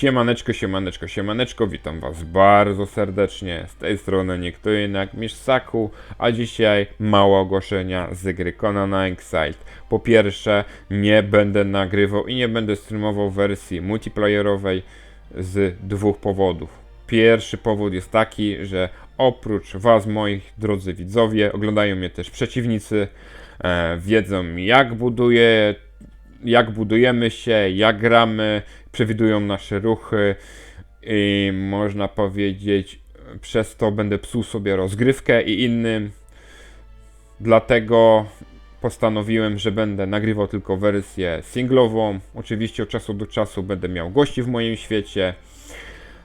Siemaneczko, siemaneczko, siemaneczko, witam was bardzo serdecznie. Z tej strony nie kto innak niż Saku, a dzisiaj małe ogłoszenia z gry Conan Exile. Po pierwsze, nie będę nagrywał i nie będę streamował wersji multiplayerowej z dwóch powodów. Pierwszy powód jest taki, że oprócz was, moich drodzy widzowie, oglądają mnie też przeciwnicy, e, wiedzą jak buduję jak budujemy się, jak gramy, przewidują nasze ruchy i można powiedzieć, przez to będę psuł sobie rozgrywkę i innym. Dlatego postanowiłem, że będę nagrywał tylko wersję singlową. Oczywiście od czasu do czasu będę miał gości w moim świecie.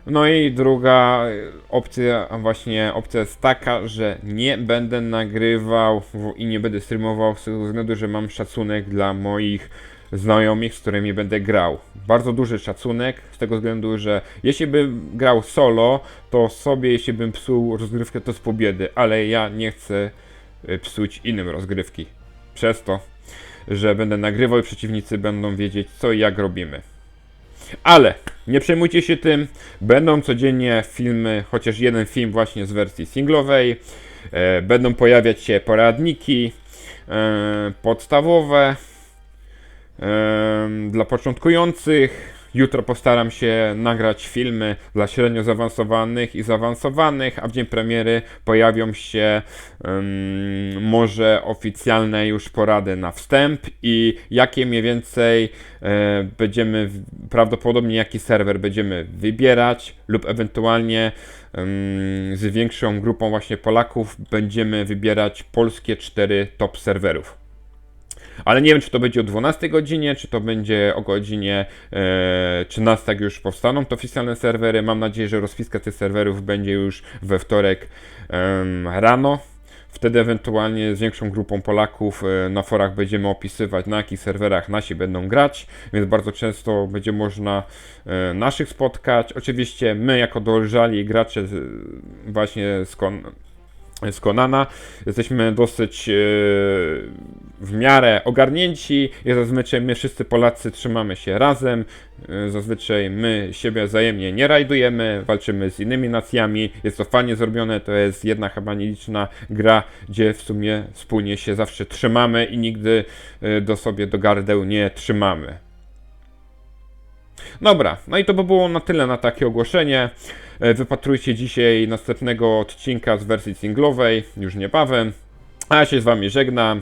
No i druga opcja, właśnie opcja jest taka, że nie będę nagrywał i nie będę streamował z tego względu, że mam szacunek dla moich znajomych, z którymi będę grał. Bardzo duży szacunek z tego względu, że jeśli bym grał solo, to sobie, jeśli bym psuł rozgrywkę, to z pobiedy, ale ja nie chcę y, psuć innym rozgrywki. Przez to, że będę nagrywał i przeciwnicy będą wiedzieć, co i jak robimy. Ale nie przejmujcie się tym, będą codziennie filmy, chociaż jeden film właśnie z wersji singlowej. E, będą pojawiać się poradniki e, podstawowe dla początkujących. Jutro postaram się nagrać filmy dla średnio zaawansowanych i zaawansowanych, a w dzień premiery pojawią się em, może oficjalne już porady na wstęp i jakie mniej więcej e, będziemy, prawdopodobnie jaki serwer będziemy wybierać lub ewentualnie em, z większą grupą właśnie Polaków będziemy wybierać polskie cztery top serwerów. Ale nie wiem, czy to będzie o 12 godzinie, czy to będzie o godzinie e, 13, jak już powstaną te oficjalne serwery. Mam nadzieję, że rozpiska tych serwerów będzie już we wtorek rano. Wtedy ewentualnie z większą grupą Polaków e, na forach będziemy opisywać, na jakich serwerach nasi będą grać, więc bardzo często będzie można e, naszych spotkać. Oczywiście my, jako dojrzali gracze właśnie z, kon, z Konana, jesteśmy dosyć e, w miarę ogarnięci i zazwyczaj my wszyscy Polacy trzymamy się razem. E, Zazwyczaj my siebie wzajemnie nie rajdujemy, walczymy z innymi nacjami. Jest to fajnie zrobione, to jest jedna chyba nieliczna gra, gdzie w sumie wspólnie się zawsze trzymamy i nigdy e, do sobie do gardeł nie trzymamy. Dobra, no i to by było na tyle na takie ogłoszenie. E, Wypatrujcie dzisiaj następnego odcinka z wersji singlowej, już niebawem. A ja się z wami żegnam.